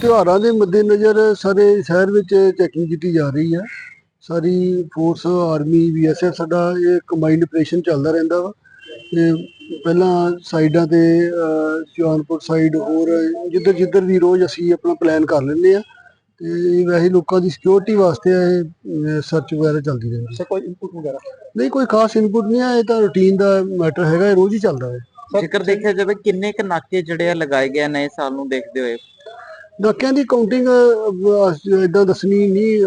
ਤਿਉਹਾਰਾਂ ਦੇ ਮੱਦੇਨਜ਼ਰ ਸਾਰੇ ਸ਼ਹਿਰ ਵਿੱਚ ਚੈਕਿੰਗ ਕੀਤੀ ਜਾ ਰਹੀ ਹੈ ਸਾਰੀ ਫੋਰਸ ਆਰਮੀ ਬੀਐਸਐਫ ਸਾਡਾ ਇਹ ਕੰਬਾਈਨਡ ਆਪਰੇਸ਼ਨ ਚੱਲਦਾ ਰਹਿੰਦਾ ਵਾ। ਤੇ ਪਹਿਲਾਂ ਸਾਈਡਾਂ ਤੇ ਅਹ, ਸੁਜਾਨਪੁਰ ਸਾਈਡ ਹੋਰ ਜਿੱਧਰ ਜਿੱਧਰ ਵੀ ਰੋਜ਼ ਅਸੀਂ ਆਪਣਾ ਪਲਾਨ ਕਰ ਲੈਂਦੇ ਆ। ਤੇ ਵੈਸੇ ਲੋਕਾਂ ਦੀ ਸਿਕਿਉਰਿਟੀ ਵਾਸਤੇ ਇਹ ਸਰਚ ਵਗੈਰਾ ਚੱਲਦੀ ਰਹਿੰਦੀ ਸੇ ਕੋਈ ਇਨਪੁਟ ਵਗੈਰਾ? ਨਹੀਂ ਕੋਈ ਖਾਸ ਇਨਪੁਟ ਨਹੀਂ ਹੈ ਇਹ ਤਾਂ ਰੂਟੀਨ ਦਾ ਮੈਟਰ ਹੈਗਾ ਇਹ ਰੋਜ਼ ਹੀ ਚੱਲਦਾ ਹੈ ਜੇਕਰ ਦੇਖਿਆ ਜਾਵੇ ਕਿੰਨੇ ਕ ਨਾਕੇ ਜਿਹੜੇ ਆ ਲਗਾਏ ਗਏ ਆ ਨਏ ਸਾਲ ਨੂੰ ਦੇਖਦੇ ਹੋਏ? ਨਾਕਿਆਂ ਦੀ ਕਾਊਂਟਿੰਗ ਇਦਾਂ ਦੱਸਣੀ ਨਹੀਂ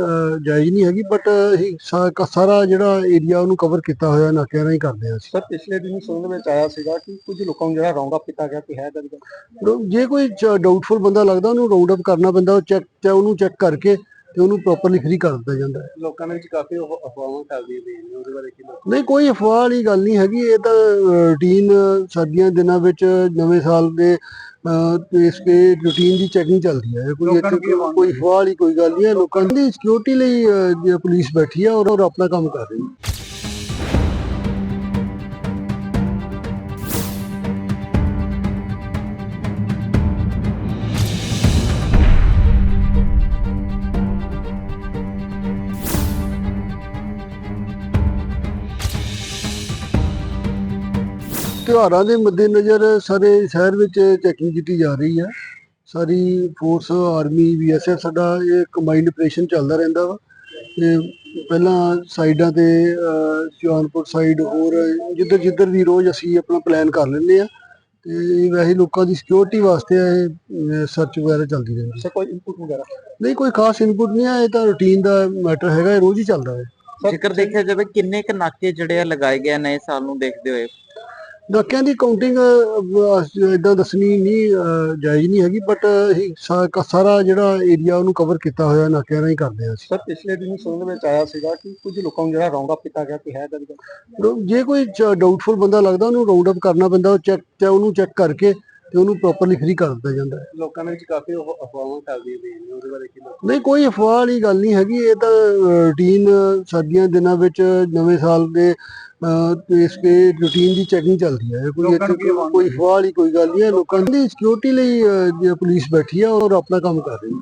ਜਾਇਜ਼ ਨਹੀਂ ਹੈਗੀ ਬਟ ਸਾਰਾ ਜਿਹੜਾ ਏਰੀਆ ਉਹਨੂੰ ਕਵਰ ਕੀਤਾ ਹੋਇਆ ਨਾਕਿਆਂ ਨਾਲ ਹੀ ਕਰਦੇ ਆ ਸਰ ਪਿਛਲੇ ਦਿਨ ਸੁਣਨ ਵਿੱਚ ਆਇਆ ਸੀਗਾ ਕਿ ਕੁਝ ਲੋਕਾਂ ਨੂੰ ਜਿਹੜਾ ਰਾਉਂਡ ਅਪ ਕੀਤਾ ਗਿਆ ਕਿ ਹੈ ਰੋ- ਜੇ ਕੋਈ ਡਾਊਟਫੁਲ ਬੰਦਾ ਲੱਗਦਾ ਉਹਨੂੰ ਰਾਉਂਡ ਅਪ ਕਰਨਾ ਪੈਂਦਾ ਉਹ ਚੈੱਕ ਉਹਨੂੰ ਚੈੱਕ ਕਰਕੇ ਤੇ ਉਹਨੂੰ ਪ੍ਰੋਪਰਲੀ ਫ੍ਰੀ ਕਰ ਦਿੱਤਾ ਜਾਂਦਾ ਹੈ। ਲੋਕਾਂ ਦੇ ਵਿੱਚ ਕਾਫੀ ਉਹ ਅਫਵਾਹਾਂ ਪਈਆਂ ਨੇ ਉਹਦੇ ਬਾਰੇ ਕੀ ਲੋਕ ਨਹੀਂ ਕੋਈ ਅਫਵਾਹ ਵਾਲੀ ਗੱਲ ਨਹੀਂ ਹੈਗੀ। ਇਹ ਤਾਂ ਰੂਟੀਨ ਸਰਦੀਆਂ ਦੇ ਦਿਨਾਂ ਵਿੱਚ ਨਵੇਂ ਸਾਲ ਦੇ ਇਸ ਤੇ ਰੂਟੀਨ ਦੀ ਚੈਕਿੰਗ ਚੱਲਦੀ ਹੈ। ਕੋਈ ਇੱਥੇ ਕੋਈ ਅਫਵਾਹ ਵਾਲੀ ਕੋਈ ਗੱਲ ਨਹੀਂ ਹੈ। ਲੋਕਾਂ ਦੀ ਸਿਕਿਉਰਿਟੀ ਲਈ ਪੁਲਿਸ ਬੈਠੀ ਹੈ ਔਰ ਆਪਣਾ ਕੰਮ ਕਰ ਰਹੀ ਹੈ। ਤਿਉਹਾਰਾਂ ਦੇ ਮੱਦੇਨਜ਼ਰ ਸਾਰੇ ਸ਼ਹਿਰ ਵਿੱਚ ਚੈਕਿੰਗ ਕੀਤੀ ਜਾ ਰਹੀ ਹੈ ਸਾਰੀ ਫੋਰਸ ਆਰਮੀ ਬੀਐਸਐਫ ਸਾਡਾ ਇਹ ਕੰਬਾਈਨਡ ਆਪਰੇਸ਼ਨ ਚੱਲਦਾ ਰਹਿੰਦਾ ਵਾ। ਤੇ ਪਹਿਲਾਂ ਸਾਈਡਾਂ ਤੇ ਅਹ, ਸੁਜਾਨਪੁਰ ਸਾਈਡ ਹੋਰ ਜਿੱਧਰ ਜਿੱਧਰ ਵੀ ਰੋਜ਼ ਅਸੀਂ ਆਪਣਾ ਪਲਾਨ ਕਰ ਲੈਂਦੇ ਆ। ਤੇ ਵੈਸੇ ਲੋਕਾਂ ਦੀ ਸਿਕਿਉਰਿਟੀ ਵਾਸਤੇ ਇਹ ਸਰਚ ਵਗੈਰਾ ਚੱਲਦੀ ਰਹਿੰਦੀ ਸੇ ਕੋਈ ਇਨਪੁਟ ਵਗੈਰਾ? ਨਹੀਂ ਕੋਈ ਖਾਸ ਇਨਪੁਟ ਨਹੀਂ ਹੈ ਇਹ ਤਾਂ ਰੂਟੀਨ ਦਾ ਮੈਟਰ ਹੈਗਾ ਇਹ ਰੋਜ਼ ਹੀ ਚੱਲਦਾ ਹੈ ਜੇਕਰ ਦੇਖਿਆ ਜਾਵੇ ਕਿੰਨੇ ਕ ਨਾਕੇ ਜਿਹੜੇ ਆ ਲਗਾਏ ਗਏ ਆ ਨਏ ਸਾਲ ਨੂੰ ਦੇਖਦੇ ਹੋਏ? ਨਾਕਿਆਂ ਦੀ ਕਾਊਂਟਿੰਗ ਇਦਾਂ ਦੱਸਣੀ ਨਹੀਂ ਜਾਇਜ਼ ਨਹੀਂ ਹੈਗੀ ਬਟ ਸਾਰਾ ਜਿਹੜਾ ਏਰੀਆ ਉਹਨੂੰ ਕਵਰ ਕੀਤਾ ਹੋਇਆ ਨਾਕਿਆਂ ਨਾਲ ਹੀ ਕਰਦੇ ਆ ਸਰ ਪਿਛਲੇ ਦਿਨ ਸੁਣਨ ਵਿੱਚ ਆਇਆ ਸੀਗਾ ਕਿ ਕੁਝ ਲੋਕਾਂ ਨੂੰ ਜਿਹੜਾ ਰਾਉਂਡ ਅਪ ਕੀਤਾ ਗਿਆ ਕਿ ਹੈ ਜੇ ਕੋਈ ਡਾਊਟਫੁਲ ਬੰਦਾ ਲੱਗਦਾ ਉਹਨੂੰ ਰਾਉਂਡ ਅਪ ਕਰਨਾ ਪੈਂਦਾ ਉਹ ਚੈੱਕ ਉਹਨੂੰ ਚੈੱਕ ਕਰਕੇ ਤੇ ਉਹਨੂੰ ਪ੍ਰੋਪਰਲੀ ਫ੍ਰੀ ਕਰ ਦਿੱਤਾ ਜਾਂਦਾ ਹੈ। ਲੋਕਾਂ ਦੇ ਵਿੱਚ ਕਾਫੀ ਉਹ ਅਫਵਾਹਾਂ ਚੱਲਦੀਆਂ ਨੇ ਉਹਦੇ ਬਾਰੇ ਕੀ ਨਹੀਂ ਕੋਈ ਅਫਵਾਹ ਵਾਲੀ ਗੱਲ ਨਹੀਂ ਹੈਗੀ। ਇਹ ਤਾਂ ਰੂਟੀਨ ਸਰਦੀਆਂ ਦਿਨਾਂ ਵਿੱਚ ਨਵੇਂ ਸਾਲ ਦੇ ਤੇ ਇਸ ਤੇ ਰੂਟੀਨ ਦੀ ਚੈਕਿੰਗ ਚੱਲਦੀ ਹੈ। ਕੋਈ ਕੋਈ ਅਫਵਾਹ ਵਾਲੀ ਕੋਈ ਗੱਲ ਨਹੀਂ ਹੈ। ਲੋਕਾਂ ਦੀ ਸਿਕਿਉਰਿਟੀ ਲਈ ਪੁਲਿਸ ਬੈਠੀ ਹੈ ਔਰ ਆਪਣਾ ਕੰਮ ਕਰ ਰਹੀ ਹੈ।